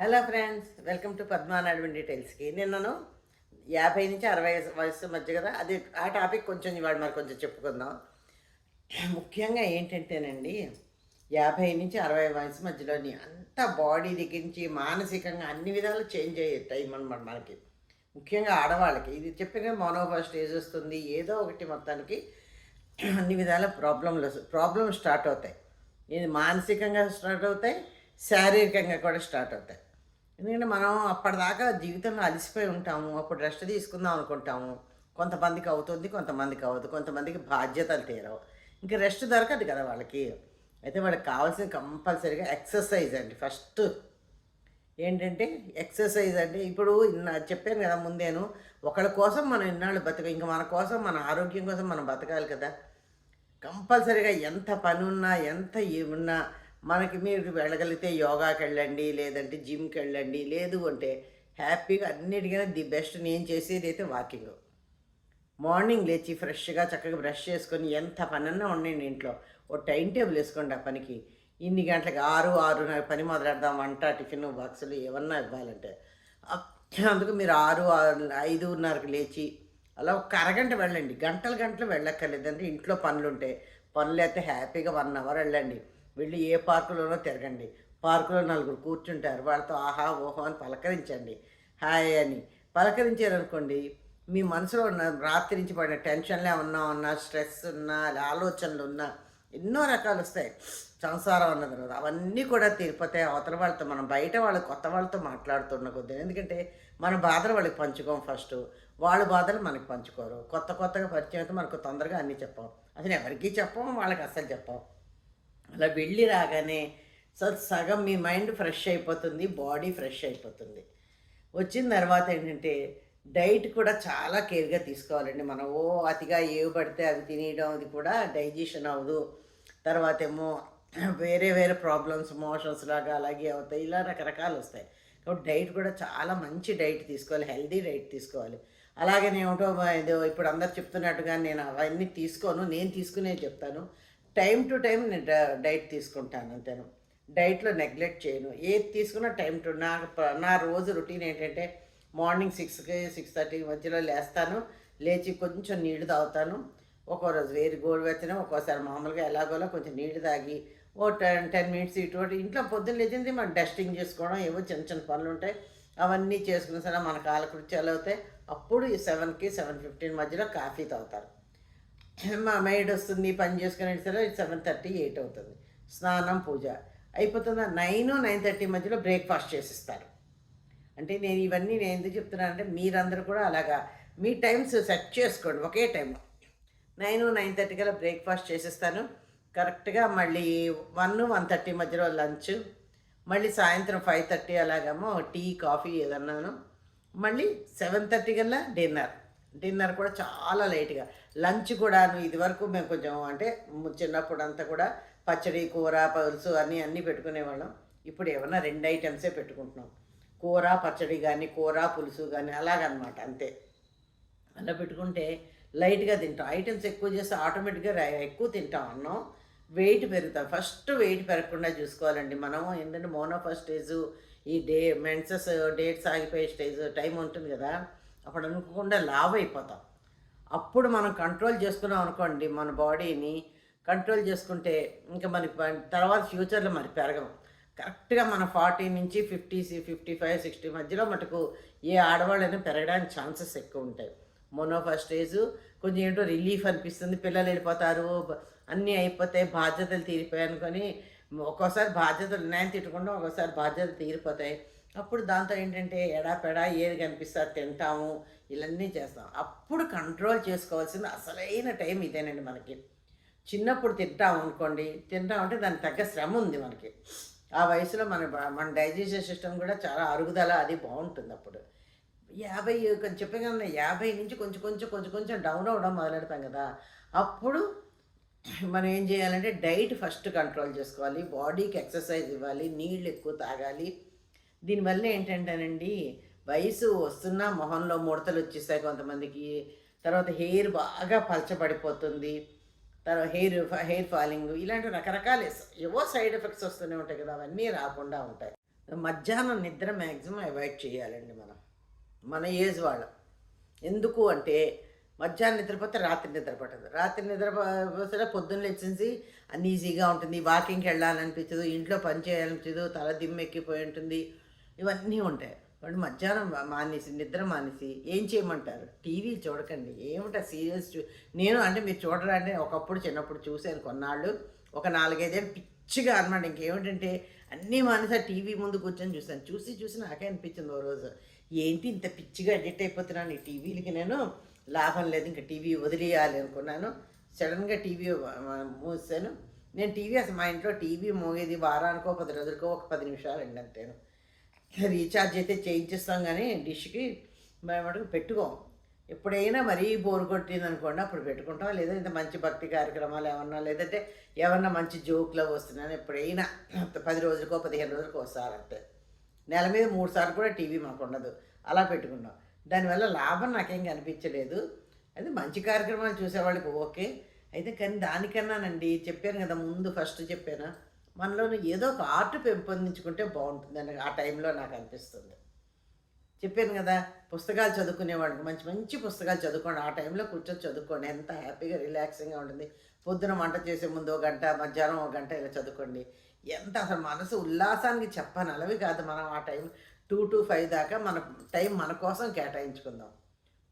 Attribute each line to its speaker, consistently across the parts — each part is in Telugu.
Speaker 1: Hello friends welcome to Padmanadu డీటెయిల్స్కి నిన్నను యాభై నుంచి అరవై వయసు మధ్య కదా అది ఆ టాపిక్ కొంచెం ఇవాడు మరి కొంచెం చెప్పుకుందాం. ముఖ్యంగా ఏంటంటేనండి యాభై నుంచి అరవై వయసు మధ్యలోని అంత బాడీ దగ్గర నుంచి మానసికంగా అన్ని విధాలు చేంజ్ అయ్యే టైం అనమాట మనకి. ముఖ్యంగా ఆడవాళ్ళకి ఇది చెప్పిన మోనోబా స్టేజ్ వస్తుంది ఏదో ఒకటి మొత్తానికి అన్ని విధాల ప్రాబ్లంలు ప్రాబ్లమ్స్ స్టార్ట్ అవుతాయి. ఇది మానసికంగా స్టార్ట్ అవుతాయి శారీరకంగా కూడా స్టార్ట్ అవుతాయి. ఎందుకంటే మనం అప్పటిదాకా జీవితంలో అలసిపోయి ఉంటాము. అప్పుడు రెస్ట్ తీసుకుందాం అనుకుంటాము. కొంతమందికి అవుతుంది కొంతమందికి అవ్వదు. కొంతమందికి బాధ్యతలు తీరవు. ఇంకా రెస్ట్ దొరకదు కదా వాళ్ళకి. అయితే వాళ్ళకి కావాల్సిన కంపల్సరీగా ఎక్సర్సైజ్ అండి ఫస్ట్. ఏంటంటే ఎక్సర్సైజ్ అంటే ఇప్పుడు చెప్పాను కదా ముందేను ఒకళ్ళ కోసం మనం ఇన్నాళ్ళు బతక ఇంకా మన కోసం మన ఆరోగ్యం కోసం మనం బతకాలి కదా. కంపల్సరీగా ఎంత పని ఉన్నా ఎంత ఉన్నా మనకి మీరు వెళ్ళగలిగితే యోగాకి వెళ్ళండి లేదంటే జిమ్కి వెళ్ళండి లేదు అంటే హ్యాపీగా అన్నిటికైనా ది బెస్ట్ నేను చేసేది అయితే వాకింగ్. మార్నింగ్ లేచి ఫ్రెష్గా చక్కగా బ్రష్ చేసుకొని ఎంత పనన్నా ఉండండి ఇంట్లో. ఓ టైం టేబుల్ వేసుకోండి ఆ పనికి. ఇన్ని గంటలకు ఆరు ఆరున్నర పని మొదలెడదాం వంట టిఫిన్ బాక్సులు ఏమన్నా ఇవ్వాలంటే. అందుకు మీరు ఆరు ఆరు ఐదున్నరకు లేచి అలా ఒక అరగంట వెళ్ళండి. గంటలు గంటలు వెళ్ళక్కర్లేదంటే ఇంట్లో పనులు ఉంటాయి పనులు అయితే హ్యాపీగా వన్ అవర్ వెళ్ళండి. వెళ్ళి ఏ పార్కులోనో తిరగండి. పార్కులో నలుగురు కూర్చుంటారు. వాళ్ళతో ఆహా ఓహో అని పలకరించండి. హాయ్ అని పలకరించారనుకోండి మీ మనసులో ఉన్న రాత్రి నుంచి పడిన టెన్షన్లు ఏమన్నా ఉన్నా స్ట్రెస్ ఉన్నా ఆలోచనలు ఉన్నా ఎన్నో రకాలు వస్తాయి. సంసారం అన్న తర్వాత అవన్నీ కూడా తీరిపోతే అవతల వాళ్ళతో మనం బయట వాళ్ళు కొత్త వాళ్ళతో మాట్లాడుతున్న కొద్ది ఎందుకంటే మన బాధలు వాళ్ళకి పంచుకోం ఫస్ట్ వాళ్ళ బాధలు మనకి పంచుకోరు. కొత్త కొత్తగా పరిచయం అయితే మనకు తొందరగా అన్నీ చెప్పాం. అసలు ఎవరికీ చెప్పాం వాళ్ళకి అసలు చెప్పాం. అలా వెళ్ళి రాగానే సగం మీ మైండ్ ఫ్రెష్ అయిపోతుంది బాడీ ఫ్రెష్ అయిపోతుంది. వచ్చిన తర్వాత ఏంటంటే డైట్ కూడా చాలా కేర్గా తీసుకోవాలండి. మనం ఓ అతిగా ఏవి పడితే అవి తినేయడం అది కూడా డైజెషన్ అవ్వదు. తర్వాత ఏమో వేరే వేరే ప్రాబ్లమ్స్ మోషన్స్ లాగా అలాగే అవుతాయి. ఇలా రకరకాలు వస్తాయి. కాబట్టి డైట్ కూడా చాలా మంచి డైట్ తీసుకోవాలి. హెల్దీ డైట్ తీసుకోవాలి. అలాగే నేను ఇది ఇప్పుడు అందరు చెప్తున్నట్టుగా నేను అవన్నీ తీసుకోను నేను తీసుకునే చెప్తాను. టైం టు టైం నేను డ- డైట్ తీసుకుంటాను అంతేను. డైట్లో నెగ్లెక్ట్ చేయను. ఏది తీసుకున్నా టైం టు నా నా రోజు రొటీన్ ఏంటంటే మార్నింగ్ సిక్స్కి సిక్స్ థర్టీ మధ్యలో లేస్తాను. లేచి కొంచెం నీళ్ళు తాగుతాను. ఒక్కో రోజు వేరు గోరువెచ్చన ఒక్కోసారి మామూలుగా ఎలాగోలా కొంచెం నీళ్ళు తాగి ఓ టెన్ టెన్ మినిట్స్ ఇటువంటి ఇంట్లో పొద్దున్న లేచింది మనం డస్టింగ్ చేసుకోవడం ఏవో చిన్న చిన్న పనులు ఉంటాయి. అవన్నీ చేసుకున్న సరే మన కాలకృత్యాలు అవుతాయి. అప్పుడు సెవెన్కి సెవెన్ ఫిఫ్టీన్ మధ్యలో కాఫీ తాగుతారు. మా మైడ్ వస్తుంది పని చేసుకునే సరే సెవెన్ థర్టీ ఎయిట్ అవుతుంది. స్నానం పూజ. అయిపోతుంది నైన్ నైన్ థర్టీ మధ్యలో బ్రేక్ఫాస్ట్ చేసిస్తారు. అంటే నేను ఇవన్నీ నేను ఎందుకు చెప్తున్నానంటే మీరందరూ కూడా అలాగా మీ టైమ్స్ సెట్ చేసుకోండి ఒకే టైం నైన్ నైన్ థర్టీ కల్లా బ్రేక్ఫాస్ట్ చేసేస్తాను. కరెక్ట్గా మళ్ళీ వన్ వన్ థర్టీ మధ్యలో లంచ్. మళ్ళీ సాయంత్రం ఫైవ్ థర్టీ అలాగేమో టీ కాఫీ ఏదన్నాను. మళ్ళీ సెవెన్ థర్టీ కల్లా డిన్నర్. డిన్నర్ కూడా చాలా లైట్గా. లంచ్ కూడాను ఇది వరకు మేము కొంచెం అంటే చిన్నప్పుడు అంతా కూడా పచ్చడి కూర పులుసు అన్నీ అన్నీ పెట్టుకునేవాళ్ళం ఇప్పుడు ఏమన్నా రెండు ఐటమ్సే పెట్టుకుంటున్నాం. కూర పచ్చడి కానీ కూర పులుసు కానీ అలాగనమాట అంతే. అలా పెట్టుకుంటే లైట్గా తింటాం. ఐటమ్స్ ఎక్కువ చేస్తే ఆటోమేటిక్గా ఎక్కువ తింటాం అన్నం. వెయిట్ పెరుగుతాం. ఫస్ట్ వెయిట్ పెరగకుండా చూసుకోవాలండి. మనం ఏంటంటే మోనోఫా స్టేజు ఈ డే మెన్సెస్ డేట్స్ ఆగిపోయే స్టేజ్ టైం ఉంటుంది కదా. అప్పుడు అనుకోకుండా లావ్ అయిపోతాం అప్పుడు మనం కంట్రోల్ చేసుకున్నాం అనుకోండి మన బాడీని కంట్రోల్ చేసుకుంటే ఇంకా మనకి తర్వాత ఫ్యూచర్లో మరి పెరగం కరెక్ట్గా మన ఫార్టీ నుంచి ఫిఫ్టీ ఫిఫ్టీ ఫైవ్ సిక్స్టీ మధ్యలో మటుకు ఏ ఆడవాళ్ళైనా పెరగడానికి ఛాన్సెస్ ఎక్కువ ఉంటాయి. మోనోఫా స్టేజ్ కొంచెం ఏంటో రిలీఫ్ అనిపిస్తుంది పిల్లలు వెళ్ళిపోతారు అన్నీ అయిపోతాయి బాధ్యతలు తీరిపోయాయి అనుకొని ఒక్కోసారి బాధ్యతలు నేను తిట్టకుండా ఒక్కోసారి బాధ్యతలు తీరిపోతాయి. అప్పుడు దాంతో ఏంటంటే ఎడాపెడా ఏది కనిపిస్తే అది తింటాము ఇవన్నీ చేస్తాం. అప్పుడు కంట్రోల్ చేసుకోవాల్సిన అసలైన టైం ఇదేనండి మనకి. చిన్నప్పుడు తింటాం అనుకోండి తింటాం అంటే దానికి తగ్గ శ్రమ ఉంది మనకి. ఆ వయసులో మన మన డైజెషన్ సిస్టమ్ కూడా చాలా అరుగుదల అది బాగుంటుంది అప్పుడు. యాభై కొంచెం చెప్పగానే యాభై నుంచి కొంచెం కొంచెం కొంచెం కొంచెం డౌన్ అవ్వడం మొదలెడతాం కదా. అప్పుడు మనం ఏం చేయాలంటే డైట్ ఫస్ట్ కంట్రోల్ చేసుకోవాలి బాడీకి ఎక్సర్సైజ్ ఇవ్వాలి నీళ్ళు ఎక్కువ తాగాలి దీనివల్ల ఏంటంటేనండి వయసు వస్తున్నా మొహంలో ముడతలు వచ్చేస్తాయి కొంతమందికి. తర్వాత హెయిర్ బాగా పలచబడిపోతుంది. తర్వాత హెయిర్ హెయిర్ ఫాలింగ్ ఇలాంటి రకరకాల ఏవో సైడ్ ఎఫెక్ట్స్ వస్తూనే ఉంటాయి కదా అవన్నీ రాకుండా ఉంటాయి. మధ్యాహ్నం నిద్ర మ్యాక్సిమం అవాయిడ్ చేయాలండి మనం. మన ఏజ్ వాళ్ళం. ఎందుకు అంటే మధ్యాహ్నం నిద్రపోతే రాత్రి నిద్ర పట్టదు. రాత్రి నిద్ర పోతే పొద్దున్న లేచేసి అన్ఈజీగా ఉంటుంది. వాకింగ్కి వెళ్ళాలనిపించదు ఇంట్లో పని చేయాలనిపించదు తల దిమ్మెక్కిపోయి ఉంటుంది. ఇవన్నీ ఉంటాయి. వాళ్ళు మధ్యాహ్నం మానేసి నిద్ర మానేసి ఏం చేయమంటారు? టీవీ చూడకండి. ఏమిటా సీరియల్స్ చూ నేను అంటే మీరు చూడరా అంటే ఒకప్పుడు చిన్నప్పుడు చూశాను కొన్నాళ్ళు. ఒక నాలుగైదేళ్ళు పిచ్చిగా అనమాట. ఇంకేమిటంటే అన్నీ మానేసి ఆ టీవీ ముందు కూర్చొని చూశాను. చూసి చూసి నాకే అనిపించింది ఓ రోజు. ఏంటి ఇంత పిచ్చిగా అడిక్ట్ అయిపోతున్నాను ఈ టీవీలకి నేను? లాభం లేదు ఇంకా టీవీ వదిలేయాలి అనుకున్నాను. సడన్గా టీవీ మూసాను నేను టీవీ అసలు మా ఇంట్లో టీవీ మోగేది వారానికో పది రోజులకో ఒక పది నిమిషాలు అండి అంతేను. రీఛార్జ్ అయితే చేయించేస్తాం కానీ డిష్కి మేము పెట్టుకోం. ఎప్పుడైనా మరీ బోర్ కొట్టింది అనుకోండి అప్పుడు పెట్టుకుంటాం. లేదా ఇంత మంచి భక్తి కార్యక్రమాలు ఏమన్నా లేదంటే ఏమన్నా మంచి జోకులు వస్తున్నాను ఎప్పుడైనా పది రోజులకో పదిహేను రోజులకో ఒకసారి అంతే. నెల మీద మూడు సార్లు కూడా టీవీ మాకు ఉండదు. అలా పెట్టుకున్నాం. దానివల్ల లాభం నాకేం కనిపించలేదు. అది మంచి కార్యక్రమాలు చూసేవాళ్ళకి ఓకే. అయితే కానీ దానికన్నానండి చెప్పాను కదా ముందు ఫస్ట్ చెప్పాను. మనలోని ఏదో ఒక ఆర్ట్ పెంపొందించుకుంటే బాగుంటుందని ఆ టైంలో నాకు అనిపిస్తుంది. చెప్పాను కదా పుస్తకాలు చదువుకునేవాడికి మంచి మంచి పుస్తకాలు చదువుకోండి. ఆ టైంలో కూర్చొని చదువుకోండి. ఎంత హ్యాపీగా రిలాక్సింగ్గా ఉంటుంది. పొద్దున వంట చేసే ముందు ఒక గంట మధ్యాహ్నం ఒక గంట ఇలా చదువుకోండి. ఎంత అసలు మనసు ఉల్లాసానికి చెప్పని అలవి కాదు మనం ఆ టైం టూ టు ఫైవ్ దాకా మన టైం మన కోసం కేటాయించుకుందాం.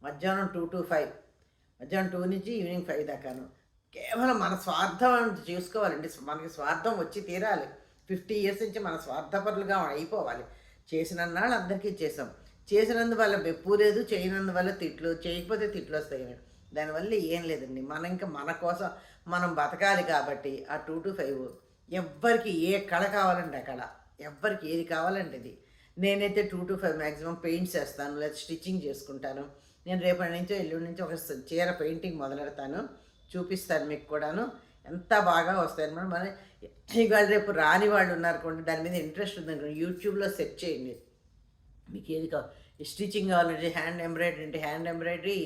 Speaker 1: మధ్యాహ్నం టూ టు ఫైవ్ మధ్యాహ్నం టూ నుంచి ఈవినింగ్ ఫైవ్ దాకాను. కేవలం మన స్వార్థం చూసుకోవాలండి. మనకి స్వార్థం వచ్చి తీరాలి. ఫిఫ్టీ ఇయర్స్ నుంచి మన స్వార్థపరులుగా అయిపోవాలి. చేసినన్నాళ్ళు అందరికీ చేసాం చేసినందువల్ల మెప్పు లేదు చేయనందువల్ల తిట్లు చేయకపోతే తిట్లు వస్తాయి. దానివల్ల ఏం లేదండి. మనం ఇంకా మన కోసం మనం బతకాలి కాబట్టి ఆ టూ టు ఫైవ్ ఎవ్వరికి ఏ కళ కావాలండి ఆ కళ. ఎవ్వరికి ఏది కావాలండి ఇది నేనైతే two to five maximum paints వేస్తాను లేదా స్టిచ్చింగ్ చేసుకుంటాను. నేను రేపటి నుంచో ఎల్లుండి నుంచో ఒక చీర పెయింటింగ్ మొదలెడతాను. చూపిస్తాను మీకు కూడాను. ఎంత బాగా వస్తాయి అనమాట మరి ఇవాళ రేపు రాని వాళ్ళు ఉన్నారనుకోండి దాని మీద ఇంట్రెస్ట్ ఉందనుకోండి యూట్యూబ్లో సెర్చ్ చేయండి. మీకు ఏది కావాలి? స్టిచ్చింగ్ కావాలంటే హ్యాండ్ ఎంబ్రాయిడరీ అంటే హ్యాండ్ ఎంబ్రాయిడరీ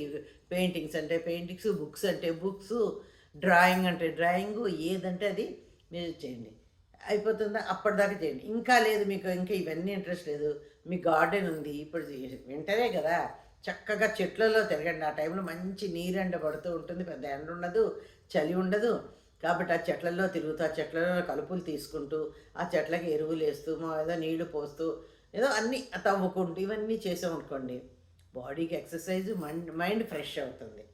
Speaker 1: పెయింటింగ్స్ అంటే పెయింటింగ్స్ బుక్స్ అంటే బుక్స్ డ్రాయింగ్ అంటే డ్రాయింగ్ ఏదంటే అది మీరు చేయండి. అయిపోతుందా? అప్పటిదాకా చేయండి. ఇంకా లేదు మీకు ఇంకా ఇవన్నీ ఇంట్రెస్ట్ లేదు. మీ గార్డెన్ ఉంది ఇప్పుడు వింటరే కదా. చక్కగా చెట్లలో తిరగండి. ఆ టైంలో మంచి నీరెండ పడుతూ ఉంటుంది. పెద్ద ఎండ ఉండదు చలి ఉండదు. కాబట్టి ఆ చెట్లలో తిరుగుతూ ఆ చెట్లలో కలుపులు తీసుకుంటూ ఆ చెట్లకి ఎరువులు వేస్తూ మా ఏదో నీళ్ళు పోస్తూ ఏదో అన్నీ తవ్వుకుంటూ ఇవన్నీ చేసామనుకోండి బాడీకి ఎక్సర్సైజ్ మైండ్ మైండ్ ఫ్రెష్ అవుతుంది.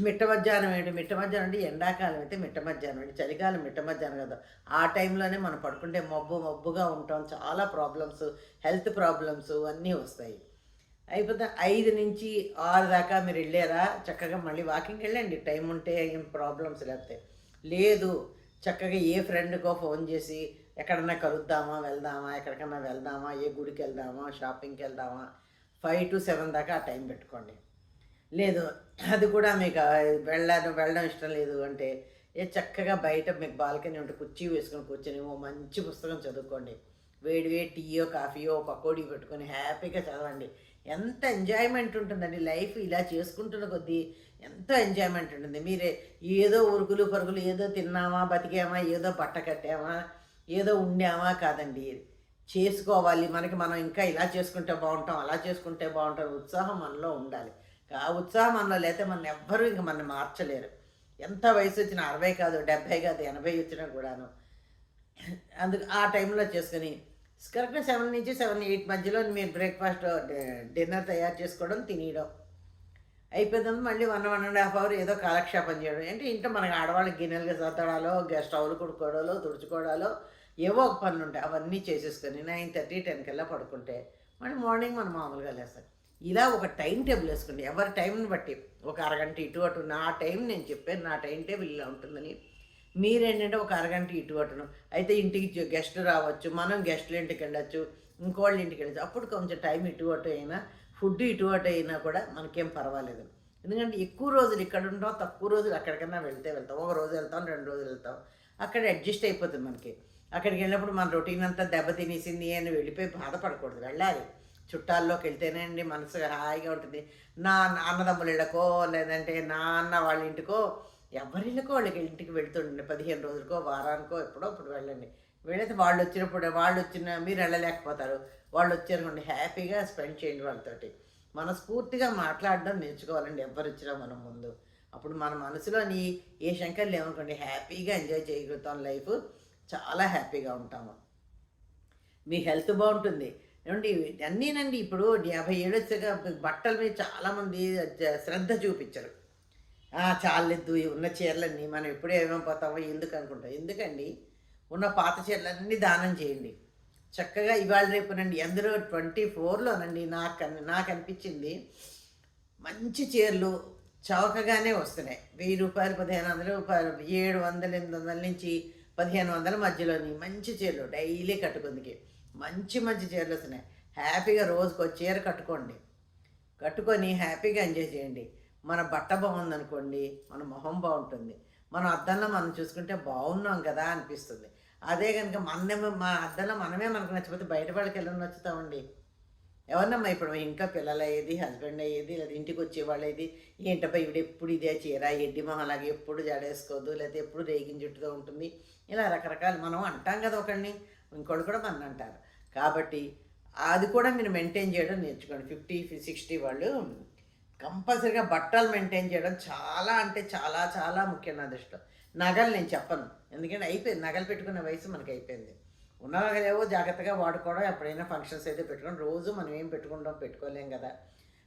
Speaker 1: మిట్ట మధ్యాహ్నం ఏంటి? మిట్ట మధ్యాహ్నం అంటే ఎండాకాలం అయితే మిట్ట మధ్యాహ్నం ఏంటి చలికాలం మిట్ట మధ్యాహ్నం కదా. ఆ టైంలోనే మనం పడుకుంటే మబ్బు మబ్బుగా ఉంటాం. చాలా ప్రాబ్లమ్స్ హెల్త్ ప్రాబ్లమ్స్ అన్నీ వస్తాయి. అయిపోతే ఐదు నుంచి ఆరు దాకా మీరు వెళ్ళారా? చక్కగా మళ్ళీ వాకింగ్కి వెళ్ళండి. టైం ఉంటే ఏం ప్రాబ్లమ్స్ లేకపోతే. లేదు చక్కగా ఏ ఫ్రెండ్కో ఫోన్ చేసి ఎక్కడన్నా కలుద్దామా వెళ్దామా ఎక్కడికన్నా వెళ్దామా ఏ గుడికి వెళ్దామా షాపింగ్కి వెళ్దామా ఫైవ్ టు సెవెన్ దాకా ఆ టైం పెట్టుకోండి. లేదు అది కూడా మీకు ఆ వెళ్ళడం వెళ్ళడం ఇష్టం లేదు అంటే ఏ చక్కగా బయట మీకు బాల్కనీ ఉంటే కుర్చీ వేసుకొని కూర్చొని ఓ మంచి పుస్తకం చదువుకోండి. వేడి వేడి టీయో కాఫీయో పకోడీ పెట్టుకొని హ్యాపీగా చదవండి. ఎంత ఎంజాయ్మెంట్ ఉంటుందండి లైఫ్ ఇలా చేసుకుంటున్న కొద్దీ ఎంతో ఎంజాయ్మెంట్ ఉంటుంది. మీరే ఏదో ఉరుకులు పరుగులు ఏదో తిన్నామా బతికామా ఏదో బట్ట కట్టామా ఏదో ఉండామా కాదండి. చేసుకోవాలి. మనకి మనం ఇంకా ఇలా చేసుకుంటే బాగుంటాం అలా చేసుకుంటే బాగుంటాం ఉత్సాహం మనలో ఉండాలి. ఆ ఉత్సాహం మనలో లేకపోతే మన ఎవ్వరూ ఇంక మనం మార్చలేరు. ఎంత వయసు వచ్చినా అరవై కాదు డెబ్భై కాదు ఎనభై వచ్చినా కూడాను. అందుకు ఆ టైంలో చేసుకొని కరెక్ట్గా సెవెన్ నుంచి సెవెన్ ఎయిట్ మధ్యలో మీరు బ్రేక్ఫాస్ట్ డిన్నర్ తయారు చేసుకోవడం తినేయడం. అయిపోయింది మళ్ళీ one one and half hour ఏదో కాలక్షేపం చేయడం. అంటే ఇంట్లో మనకి ఆడవాళ్ళకి గిన్నెలుగా సర్దడాలో గ్యాస్ స్టవ్లు కుడుకోవడాలో తుడుచుకోవడాలో ఏవో ఒక పనులు ఉంటాయి. అవన్నీ చేసేసుకొని నైన్ థర్టీ టెన్ కల్లా పడుకుంటే మళ్ళీ మార్నింగ్ మనం మామూలుగా లేస్తాం. ఇలా ఒక టైం టేబుల్ వేసుకోండి. ఎవరి టైంని బట్టి. ఒక అరగంట ఇటు అటు నా టైం నేను చెప్పాను నా టైం టేబుల్ ఇలా ఉంటుందని మీరేంటంటే ఒక అరగంట ఇటు అటును అయితే ఇంటికి గెస్ట్ రావచ్చు మనం గెస్ట్ల ఇంటికి వెళ్ళచ్చు ఇంకోళ్ళ ఇంటికి వెళ్ళచ్చు. అప్పుడు కొంచెం టైం ఇటు అటు అయినా ఫుడ్ ఇటు అటు అయినా కూడా మనకేం పర్వాలేదు. ఎందుకంటే ఎక్కువ రోజులు ఇక్కడ ఉంటాం తక్కువ రోజులు అక్కడికన్నా వెళ్తే వెళ్తాం. ఒక రోజు వెళ్తాం రెండు రోజులు వెళ్తాం. అక్కడ అడ్జస్ట్ అయిపోతుంది మనకి. అక్కడికి వెళ్ళినప్పుడు మన రొటీన్ అంతా దెబ్బ తినేసింది అని వెళ్ళిపోయి బాధపడకూడదు వెళ్ళాలి. చుట్టాల్లోకి వెళ్తేనే అండి మనసు హాయిగా ఉంటుంది. నా అన్నదమ్ముల ఇళ్ళకో లేదంటే నా అన్న వాళ్ళ ఇంటికో ఎవరిళ్ళకో వాళ్ళకి ఇంటికి వెళ్తుండండి. పదిహేను రోజులకో వారానికో ఎప్పుడో అప్పుడు వెళ్ళండి. వీళ్ళైతే వాళ్ళు వచ్చినప్పుడు వాళ్ళు వచ్చిన మీరు వెళ్ళలేకపోతారు. వాళ్ళు వచ్చారనుకోండి హ్యాపీగా స్పెండ్ చేయండి వాళ్ళతోటి. మనస్ఫూర్తిగా మాట్లాడడం నేర్చుకోవాలండి ఎవరు వచ్చినా మనం ముందు. అప్పుడు మన మనసులోని ఏ శంకర్ లేవనుకోండి హ్యాపీగా ఎంజాయ్ చేయగలుగుతాం లైఫ్. చాలా హ్యాపీగా ఉంటాము. మీ హెల్త్ బాగుంటుంది. ఏమండి అన్నీనండి ఇప్పుడు యాభై ఏడు వచ్చాక బట్టల మీద చాలామంది జ- శ్రద్ధ చూపించరు. "ఆ, చాలేదు ఉన్న చీరలన్నీ మనం ఎప్పుడే ఏమైపోతామో ఎందుకు అనుకుంటాం? ఎందుకండి? ఉన్న పాత చీరలన్నీ దానం చేయండి. చక్కగా ఇవాళ రేపునండి అందరూ ట్వంటీ ఫోర్లోనండి నాకు నాకు అనిపించింది మంచి చీరలు చౌకగానే వస్తున్నాయి. వెయ్యి రూపాయలు పదిహేను వందల రూపాయలు ఏడు వందలు ఎనిమిది వందల నుంచి పదిహేను వందల మధ్యలోని మంచి చీరలు డైలీ కట్టుకుందికి. మంచి మంచి చీరలు వస్తున్నాయి. హ్యాపీగా రోజుకో చీర కట్టుకోండి. కట్టుకొని హ్యాపీగా ఎంజాయ్ చేయండి. మన బట్ట బాగుందనుకోండి మన మొహం బాగుంటుంది. మనం అద్దంలో మనం చూసుకుంటే బాగున్నాం కదా అనిపిస్తుంది. అదే కనుక మనమే మా అద్దంలో మనమే మనకు నచ్చిపోతే బయట వాళ్ళకి ఎలా నచ్చుతామండి? ఎవరినమ్మా ఇప్పుడు ఇంకా పిల్లలు అయ్యేది హస్బెండ్ అయ్యేది లేదా ఇంటికి వచ్చేవాళ్ళు అయ్యేది ఏంటబ్బా ఇవిడ ఎప్పుడు ఇదే చీర ఎడ్డి మొహలాగా ఎప్పుడు జడేసుకోదు లేకపోతే ఎప్పుడు రేగిన జుట్టుతో ఉంటుంది. ఇలా రకరకాలు మనం అంటాం కదా ఒకడిని ఇంకోటి కూడా మన అంటారు. కాబట్టి అది కూడా మీరు మెయింటైన్ చేయడం నేర్చుకోండి. ఫిఫ్టీ సిక్స్టీ వాళ్ళు కంపల్సరీగా బట్టలు మెయింటైన్ చేయడం చాలా అంటే చాలా చాలా ముఖ్యం నా దృష్టిలో. నగలు నేను చెప్పను. ఎందుకంటే అయిపోయింది. నగలు పెట్టుకునే వయసు మనకి అయిపోయింది. ఉన్న నగలేవో జాగ్రత్తగా వాడుకోవడం ఎప్పుడైనా ఫంక్షన్స్ అయితే పెట్టుకోవడం. రోజు మనం ఏం పెట్టుకుంటాం? పెట్టుకోలేం కదా.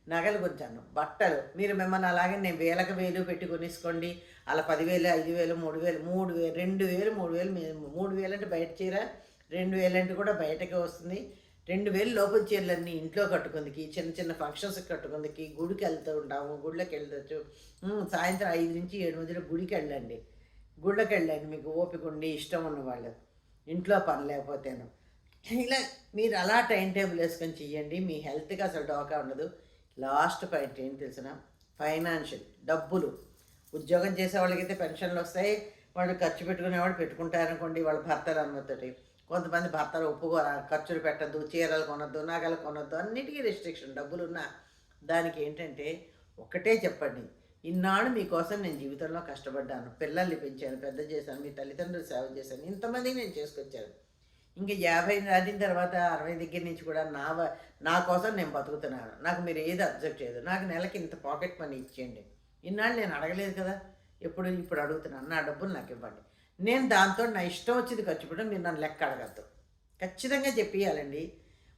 Speaker 1: నగలు కొంచాను బట్టలు. మీరు మిమ్మల్ని అలాగే నేను వేలకు వేలు పెట్టి కొనేసుకోండి. అలా పదివేలు ఐదు వేలు మూడు వేలు మూడు వేలు రెండు వేలు మూడు వేలు మూడు వేలు అంటే బయట చీర రెండు వేలు అంటే కూడా బయటకే వస్తుంది. రెండు వేలు లోపల చీరలన్నీ ఇంట్లో కట్టుకుందికి చిన్న చిన్న ఫంక్షన్స్కి కట్టుకుందికి గుడికి వెళ్తూ ఉంటాము గుళ్ళకి వెళ్ళచ్చు. సాయంత్రం ఐదు నుంచి ఏడు మధ్యలో గుడికి వెళ్ళండి. గుళ్ళకి వెళ్ళండి మీకు ఓపిక ఉండి ఇష్టం ఉన్నవాళ్ళు ఇంట్లో పని లేకపోతేను. ఇలా మీరు అలా టైం టేబుల్ వేసుకొని చెయ్యండి మీ హెల్త్కి అసలు డోకా ఉండదు. లాస్ట్ పాయింట్ ఏంటి తెలిసిన? ఫైనాన్షియల్ డబ్బులు. ఉద్యోగం చేసే వాళ్ళకైతే పెన్షన్లు వస్తాయి వాళ్ళు ఖర్చు పెట్టుకునేవాడు పెట్టుకుంటారనుకోండి వాళ్ళ భర్తలు అనుమతితోటి కొంతమంది భర్తలు ఒప్పుకోర ఖర్చులు పెట్టద్దు చీరలు కొనొద్దు నగలు కొనొద్దు అన్నిటికీ రెస్ట్రిక్షన్ డబ్బులు ఉన్నా దానికి ఏంటంటే ఒకటే చెప్పండి. ఇన్నాళ్ళు మీకోసం నేను జీవితంలో కష్టపడ్డాను. పిల్లల్ని పెంచాను పెద్ద చేశాను మీ తల్లిదండ్రులు సేవ చేశాను ఇంతమందికి నేను చేసుకొచ్చాను. ఇంకా యాభై దాటిన తర్వాత అరవై దగ్గర నుంచి కూడా నా నా కోసం నేను బతుకుతున్నాను. నాకు మీరు ఏది అబ్జర్వ్ చేయదు. నాకు నెలకి ఇంత పాకెట్ మనీ ఇచ్చేయండి. ఇన్నాళ్ళు నేను అడగలేదు కదా. ఎప్పుడు ఇప్పుడు అడుగుతున్నాను. నా డబ్బులు నాకు ఇవ్వండి. నేను దాంతో నా ఇష్టం వచ్చింది ఖర్చు పెట్టడం మీరు నన్ను లెక్క అడగద్దు. ఖచ్చితంగా చెప్పేయాలండి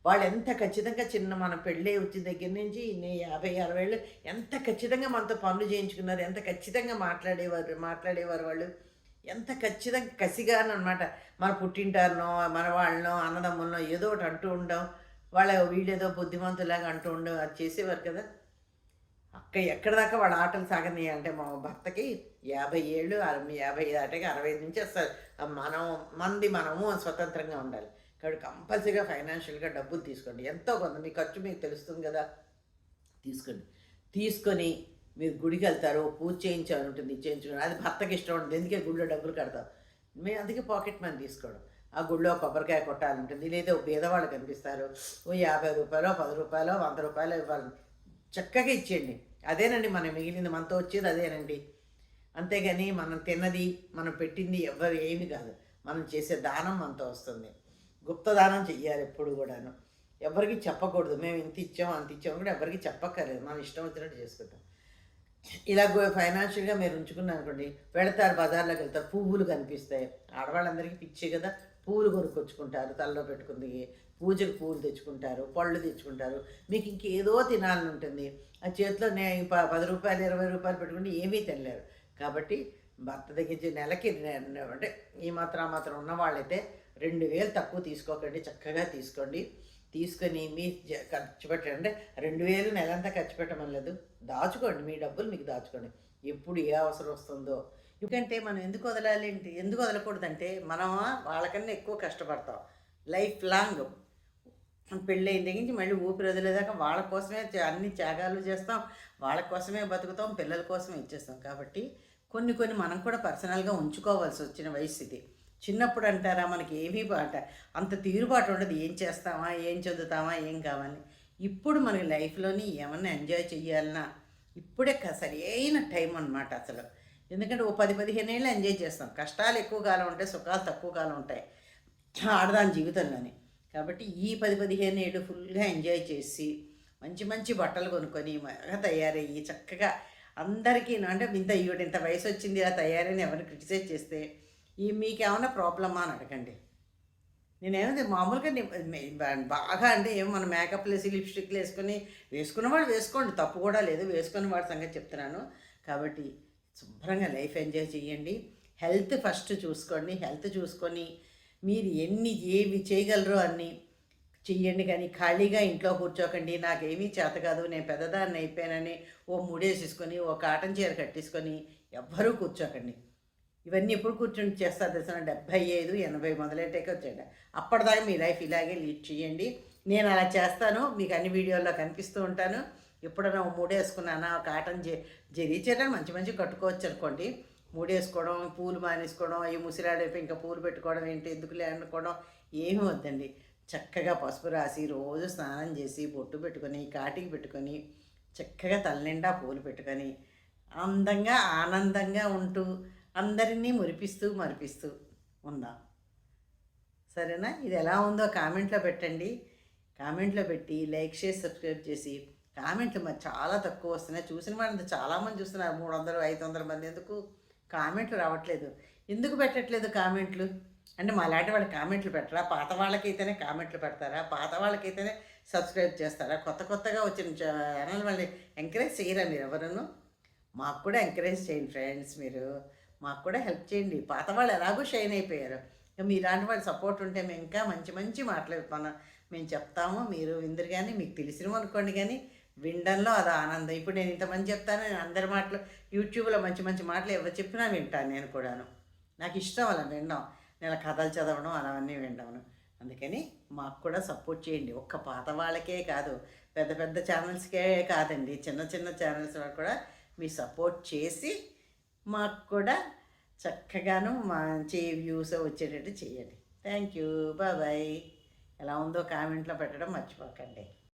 Speaker 1: వాళ్ళు ఎంత ఖచ్చితంగా చిన్న మన పెళ్ళి వచ్చిన దగ్గర నుంచి నే యాభై అరవై ఏళ్ళు ఎంత ఖచ్చితంగా మనతో పనులు చేయించుకున్నారు ఎంత ఖచ్చితంగా మాట్లాడేవారు మాట్లాడేవారు వాళ్ళు. ఎంత ఖచ్చితంగా కసిగా అనమాట మన పుట్టింటారనో మన వాళ్ళనో అన్నదమ్ములనో ఏదో ఒకటి అంటూ ఉండడం వాళ్ళ వీళ్ళేదో బుద్ధిమంతులాగా అంటూ ఉండడం అది చేసేవారు కదా. అక్క ఎక్కడ దాకా వాళ్ళ ఆటలు సాగని అంటే మా భర్తకి యాభై ఏళ్ళు అరవై యాభై దాటాక అరవై ఐదు నుంచి వస్తారు మనం మంది మనము స్వతంత్రంగా ఉండాలి. కాబట్టి కంపల్సరీగా ఫైనాన్షియల్గా డబ్బులు తీసుకోండి. ఎంతో కొంత మీ ఖర్చు మీకు తెలుస్తుంది కదా? తీసుకోండి. తీసుకొని మీరు గుడికి వెళ్తారు పూజ చేయించాలని ఉంటుంది చేయించుకోండి అది భర్తకి ఇష్టం ఉంటుంది ఎందుకే గుడిలో డబ్బులు కడతాం మేము అందుకే పాకెట్ మనీ తీసుకోవడం. ఆ గుడిలో కొబ్బరికాయ కొట్టాలంటుంది లేదా ఓ బీదవాళ్ళు కనిపిస్తారు. ఓ యాభై రూపాయలు పది రూపాయలు వంద రూపాయలు ఇవ్వాలి చక్కగా ఇచ్చేయండి. అదేనండి మనం మిగిలింది మనతో వచ్చేది అదేనండి. అంతేగాని మనం తిన్నది మనం పెట్టింది ఎవరు ఏమి కాదు. మనం చేసే దానం మనతో వస్తుంది. గుప్త దానం చెయ్యాలి ఎప్పుడు కూడాను. ఎవరికి చెప్పకూడదు. మేము ఇంత ఇచ్చాము అంత ఇచ్చాము కూడా ఎవరికి చెప్పక్కర్లేదు. మనం ఇష్టం వచ్చినట్టు చేసుకుంటాం. ఇలా ఫైనాన్షియల్గా మీరు ఉంచుకున్నారు అనుకోండి వెళతారు బజార్లోకి వెళ్తారు పువ్వులు కనిపిస్తాయి. ఆడవాళ్ళందరికీ పిచ్చి కదా పువ్వులు కొనుక్కొచ్చుకుంటారు తలలో పెట్టుకుంది పూజకు పూలు తెచ్చుకుంటారు పళ్ళు తెచ్చుకుంటారు. మీకు ఇంకేదో తినాలని ఉంటుంది. ఆ చేతిలో నే ప- పది రూపాయలు ఇరవై రూపాయలు పెట్టుకుంటే ఏమీ తినలేరు. కాబట్టి భర్త దగ్గరించి నెలకి అంటే ఈ మాత్రం ఆ మాత్రం ఉన్న వాళ్ళైతే రెండు వేలు తక్కువ తీసుకోకండి చక్కగా తీసుకోండి. తీసుకొని మీ ఖర్చు పెట్టండి అంటే రెండు వేలు నెలంతా ఖర్చు పెట్టమని లేదు. దాచుకోండి మీ డబ్బులు మీకు దాచుకోండి. ఎప్పుడు ఏ అవసరం వస్తుందో. ఎందుకంటే మనం ఎందుకు వదలాలి ఎందుకు వదలకూడదంటే మనం వాళ్ళకన్నా ఎక్కువ కష్టపడతాం. Life long. పెళ్ళైన దగ్గర నుంచి మళ్ళీ ఊపిరి వదిలేదాకా వాళ్ళ కోసమే అన్ని త్యాగాలు చేస్తాం. వాళ్ళ కోసమే బతుకుతాం పిల్లల కోసమే ఇచ్చేస్తాం. కాబట్టి కొన్ని కొన్ని మనం కూడా పర్సనల్గా ఉంచుకోవాల్సి వచ్చిన వయసు ఇది. చిన్నప్పుడు అంటారా మనకి ఏమీ బాట అంత తీరుబాటు ఉండదు. ఏం చేస్తామా ఏం చదువుతామా ఏం కావాలి ఇప్పుడు మన లైఫ్లోని ఏమన్నా ఎంజాయ్ చేయాలన్నా ఇప్పుడే సరైన టైం అన్నమాట అసలు. ఎందుకంటే ఓ పది పదిహేను ఏళ్ళు ఎంజాయ్ చేస్తాం. కష్టాలు ఎక్కువ కాలం ఉంటాయి సుఖాలు తక్కువ కాలం ఉంటాయి.
Speaker 2: ఆడదాని జీవితంలోనే. కాబట్టి ఈ పది పదిహేను ఏళ్ళు ఫుల్గా ఎంజాయ్ చేసి మంచి మంచి బట్టలు కొనుక్కొని బాగా తయారయ్యి చక్కగా అందరికీ అంటే ఇంత ఈవిడ ఇంత వయసు వచ్చింది ఇలా తయారని ఎవరిని క్రిటిసైజ్ చేస్తే ఈ మీకేమైనా ప్రాబ్లమా అని అడగండి. నేనేమిది మామూలుగా బాగా అంటే ఏమో మన మేకప్ వేసి లిప్స్టిక్లు వేసుకొని వేసుకున్న వాళ్ళు వేసుకోండి తప్పు కూడా లేదు వేసుకున్న వాడి సంగతి చెప్తున్నాను. కాబట్టి శుభ్రంగా లైఫ్ ఎంజాయ్ చేయండి. హెల్త్ ఫస్ట్ చూసుకోండి. హెల్త్ చూసుకొని మీరు ఎన్ని ఏవి చేయగలరో అన్నీ చెయ్యండి కానీ ఖాళీగా ఇంట్లో కూర్చోకండి. నాకేమీ చేత కాదు. నేను పెద్దదాన్ని అయిపోయానని ఓ ముడేసేసుకొని ఓ కాటన్ చీర కట్టేసుకొని ఎవ్వరూ కూర్చోకండి. ఇవన్నీ ఎప్పుడు కూర్చొని చేస్తారు తెలిసిన డెబ్బై ఐదు ఎనభై మొదలెట్టాక వచ్చేయండి. అప్పటిదాకా మీ లైఫ్ ఇలాగే లీడ్ చేయండి. నేను అలా చేస్తాను. మీకు అన్ని వీడియోల్లో కనిపిస్తూ ఉంటాను. ఎప్పుడైనా ఓ మూడేసుకున్నానా? కాటన్ జె చీర మంచి మంచి కట్టుకోవచ్చు అనుకోండి. మూడేసుకోవడం పూలు మానేసుకోవడం అవి ముసిరాడేపు ఇంకా పూలు పెట్టుకోవడం ఏంటి ఎందుకు లేనుకోవడం ఏమీ వద్దండి. చక్కగా పసుపు రాసి రోజు స్నానం చేసి బొట్టు పెట్టుకొని కాటికి పెట్టుకొని చక్కగా తలనిండా పూలు పెట్టుకొని అందంగా ఆనందంగా ఉంటూ అందరినీ మురిపిస్తూ మరిపిస్తూ ఉందాం. సరేనా? ఇది ఎలా ఉందో కామెంట్లో పెట్టండి. కామెంట్లో పెట్టి లైక్ చేసి సబ్స్క్రైబ్ చేసి కామెంట్లు మరి చాలా తక్కువ వస్తున్నాయి. చూసిన వాళ్ళంతా చాలామంది చూస్తున్నారు. మూడు వందలు ఐదు వందల మంది ఎందుకు? కామెంట్లు రావట్లేదు. ఎందుకు పెట్టట్లేదు కామెంట్లు? అంటే మా లాంటి వాళ్ళు కామెంట్లు పెట్టరా? పాత వాళ్ళకైతేనే కామెంట్లు పెడతారా? పాత వాళ్ళకైతేనే సబ్స్క్రైబ్ చేస్తారా? కొత్త కొత్తగా వచ్చిన ఛానల్ వాళ్ళని ఎంకరేజ్ చేయరా మీరు ఎవరును మాకు కూడా ఎంకరేజ్ చేయండి ఫ్రెండ్స్ మీరు. మాకు కూడా హెల్ప్ చేయండి. పాత వాళ్ళు ఎలాగో షైన్ అయిపోయారు. ఇక మీలాంటి వాళ్ళు సపోర్ట్ ఉంటే మేము ఇంకా మంచి మంచి మాట్లాడుతున్నాం మేము చెప్తాము. మీరు ఇందరు కానీ మీకు తెలిసినవి అనుకోండి కానీ వినడంలో అది ఆనందం. ఇప్పుడు నేను ఇంతమంది చెప్తాను నేను అందరి మాటలు యూట్యూబ్లో మంచి మంచి మాటలు ఎవరు చెప్పినా వింటాను నేను కూడాను. నాకు ఇష్టం అలా వినడం. నేను కథలు చదవడం అలావన్నీ వినడం అందుకని మాకు కూడా సపోర్ట్ చేయండి. ఒక్క పాత వాళ్ళకే కాదు పెద్ద పెద్ద ఛానల్స్కే కాదండి. చిన్న చిన్న ఛానల్స్ వాళ్ళు కూడా మీ సపోర్ట్ చేసి మాకు కూడా చక్కగాను మంచి వ్యూస్ వచ్చేటట్టు చేయండి. Thank you. బాయ్. ఎలా ఉందో కామెంట్లో పెట్టడం మర్చిపోకండి.